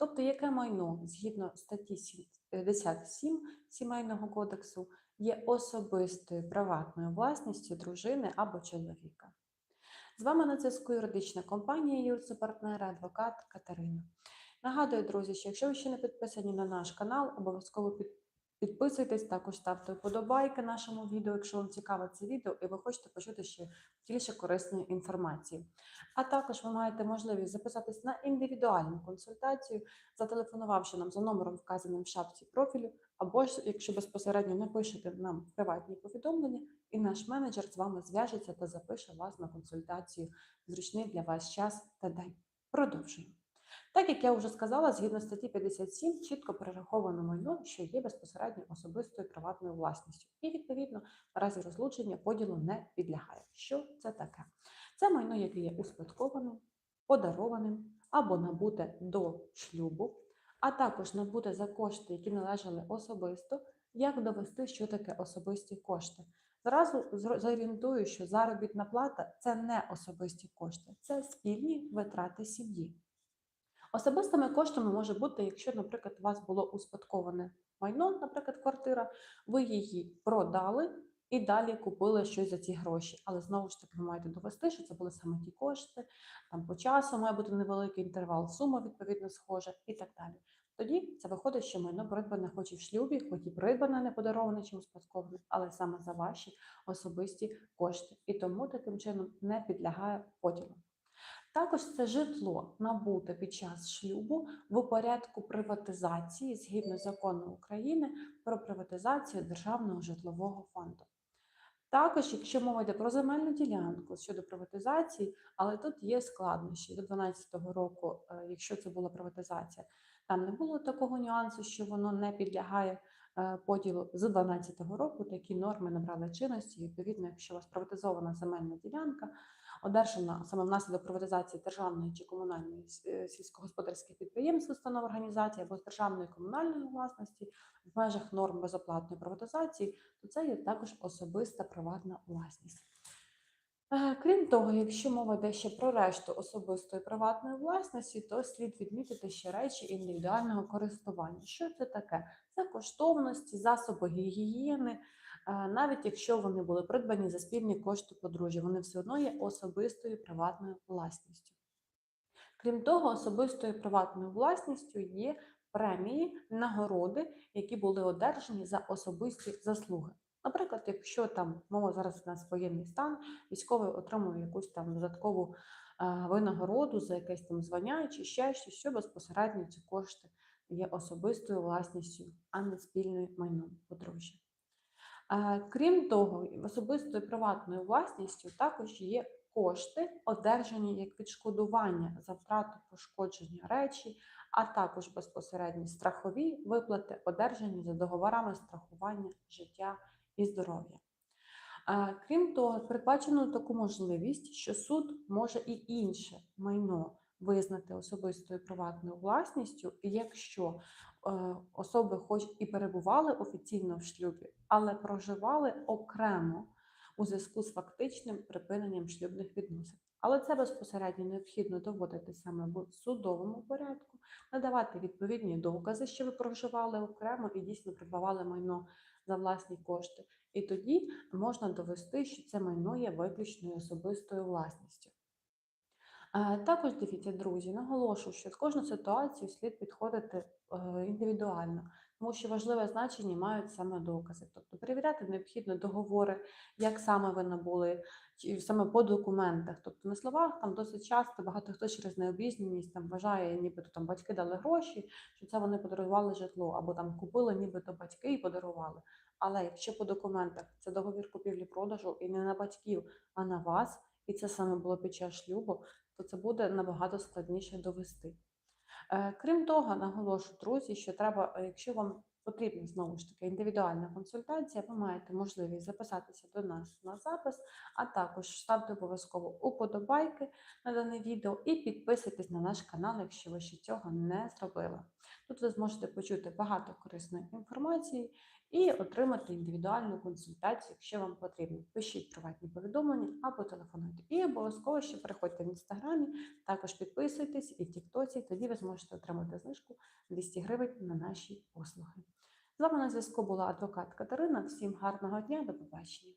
Тобто, яке майно згідно статті 57 Сімейного кодексу є особистою приватною власністю дружини або чоловіка. З вами на зв'язку юридична компанія Юрце партнера, адвокат Катерина. Нагадую, друзі, що якщо ви ще не підписані на наш канал, обов'язково під- підписуйтесь, також ставте вподобайки нашому відео, якщо вам цікаве це відео і ви хочете почути ще більше корисної інформації. А також ви маєте можливість записатись на індивідуальну консультацію, зателефонувавши нам за номером, вказаним в шапці профілю, або ж якщо безпосередньо напишете нам приватні повідомлення, і наш менеджер з вами зв'яжеться та запише вас на консультацію зручний для вас час та день. Продовжуємо. Так як я вже сказала, згідно статті 57 чітко перераховано майно, що є безпосередньо особистою приватною власністю, і відповідно разі розлучення поділу не підлягає. Що це таке? Це майно, яке є успадкованим, подарованим або набуте до шлюбу, а також набуте за кошти, які належали особисто. Як довести, що таке особисті кошти? Зразу зорієнтую, що заробітна плата це не особисті кошти, це спільні витрати сім'ї. Особистими коштами може бути, якщо, наприклад, у вас було успадковане майно, наприклад, квартира, ви її продали і далі купили щось за ці гроші. Але знову ж таки ви маєте довести, що це були саме ті кошти, там по часу має бути невеликий інтервал, сума відповідно схожа і так далі. Тоді це виходить, що майно придбане хоч і в шлюбі, хоч і придбане, не подароване чи успадковане, але саме за ваші особисті кошти. І тому таким чином не підлягає поділу. Також це житло набуте під час шлюбу в порядку приватизації згідно закону України про приватизацію державного житлового фонду. Також, якщо мова йде про земельну ділянку щодо приватизації, але тут є складнощі до 2012 року, е, якщо це була приватизація, там не було такого нюансу, що воно не підлягає поділу з 2012 року. Такі норми набрали чинності. Відповідно, якщо у вас приватизована земельна ділянка, одержана саме внаслідок приватизації державної чи комунальної е, сільськогосподарських підприємств, установ організації або державної комунальної власності в межах норм безоплатної приватизації, то це є також особиста приватна власність. Крім того, якщо мова йде ще про решту особистої приватної власності, то слід відмітити ще речі індивідуального користування. Що це таке? Це коштовності, засоби гігієни, навіть якщо вони були придбані за спільні кошти подружжя, вони все одно є особистою приватною власністю. Крім того, особистою приватною власністю є премії, нагороди, які були одержані за особисті заслуги. Наприклад, якщо там мова зараз у нас воєнний стан, військовий отримує якусь там додаткову е, винагороду за якесь там звання чи ще щось, що безпосередньо ці кошти є особистою власністю, а не спільною майном подружжя. Е, Крім того, особистою приватною власністю також є кошти, одержані як відшкодування за втрату пошкодження речі, а також безпосередні страхові виплати, одержані за договорами страхування життя і здоров'я. Крім того, передбачено таку можливість, що суд може і інше майно визнати особистою приватною власністю, якщо е, особи хоч і перебували офіційно в шлюбі, але проживали окремо у зв'язку з фактичним припиненням шлюбних відносин. Але це безпосередньо необхідно доводити саме в судовому порядку, надавати відповідні докази, що ви проживали окремо і дійсно придбавали майно за власні кошти. І тоді можна довести, що це майно є виключною особистою власністю. Також дивіться, друзі, наголошую, що в кожну ситуацію слід підходити е, індивідуально, тому що важливе значення мають саме докази. Тобто перевіряти необхідно договори, як саме ви набули, чи саме по документах. Тобто на словах там досить часто багато хто через необізнаність там вважає, нібито там батьки дали гроші, що це вони подарували житло, або там купили нібито батьки і подарували. Але якщо по документах це договір купівлі-продажу і не на батьків, а на вас, і це саме було під час шлюбу, то це буде набагато складніше довести. Е, Крім того, наголошу, друзі, що треба, е, якщо вам потрібна знову ж таки індивідуальна консультація, ви маєте можливість записатися до нас на запис, а також ставте обов'язково уподобайки на дане відео і підписуйтесь на наш канал, якщо ви ще цього не зробили. Тут ви зможете почути багато корисної інформації і отримати індивідуальну консультацію, якщо вам потрібно. Пишіть приватні повідомлення або телефонуйте. І обов'язково ще переходьте в інстаграмі, також підписуйтесь і в Тіктоці, тоді ви зможете отримати знижку 200 гривень на наші послуги. З вами на зв'язку була адвокат Катерина. Всім гарного дня, до побачення.